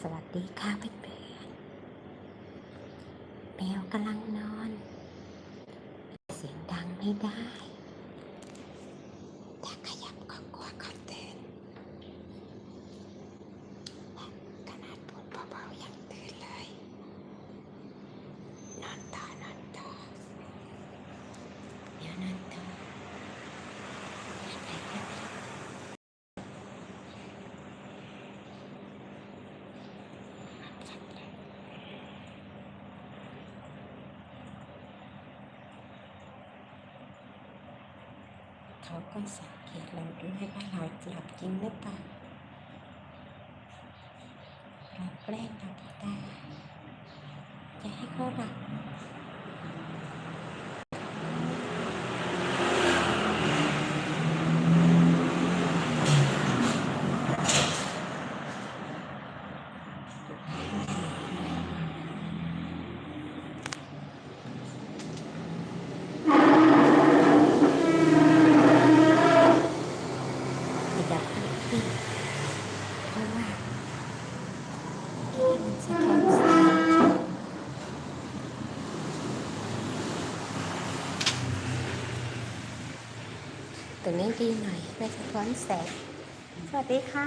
สวัสดีค่ะเพื่อนๆแมวกำลังนอน เสียงดังไม่ได้ ถ้าขยับก็กลัวเขาตื่นขนาดพูดเบาๆยังตื่นเลย นอนต่อนอนต่อเดี๋ยวนอนต่อไปไปไป เขาก็สังเกตเราด้วยว่าเราหลับจริงหรือเปล่าเราแกล้งทำตาจะให้เขาหลับขยับขึ้นเพราะว่ามันสะท้อนแสง ตัวนี้ดีหน่อยไม่สะท้อนแสง สวัสดีค่ะ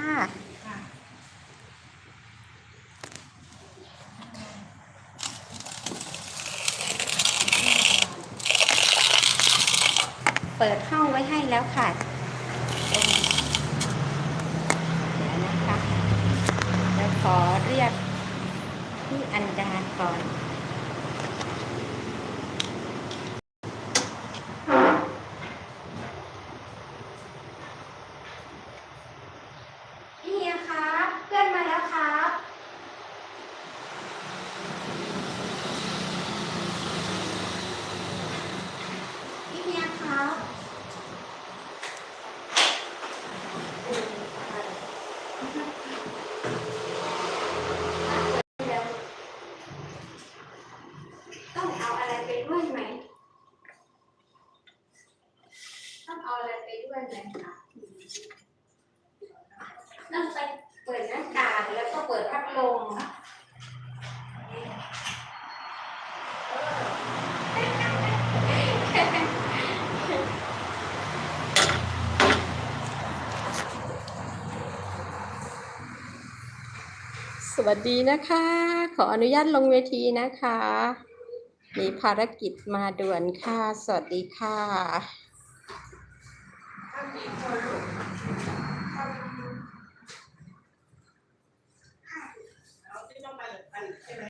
เปิดห้องไว้ให้แล้วค่ะเดี๋ยวนะคะเราขอเรียกพี่อันดาก่อน พี่เฮียครับเพื่อนมาแล้วครับ พี่เฮียครับ ต้องเอาอะไรไปด้วยไหม ต้องเอาอะ ได้ไหมคะต้องไปเปิดหน้าต่างแล้วก็เปิดพัดลมสวัสดีนะคะ ขออนุญาตลงเวทีนะคะ มีภารกิจมาด่วนค่ะ สวัสดีค่ะ Thank you.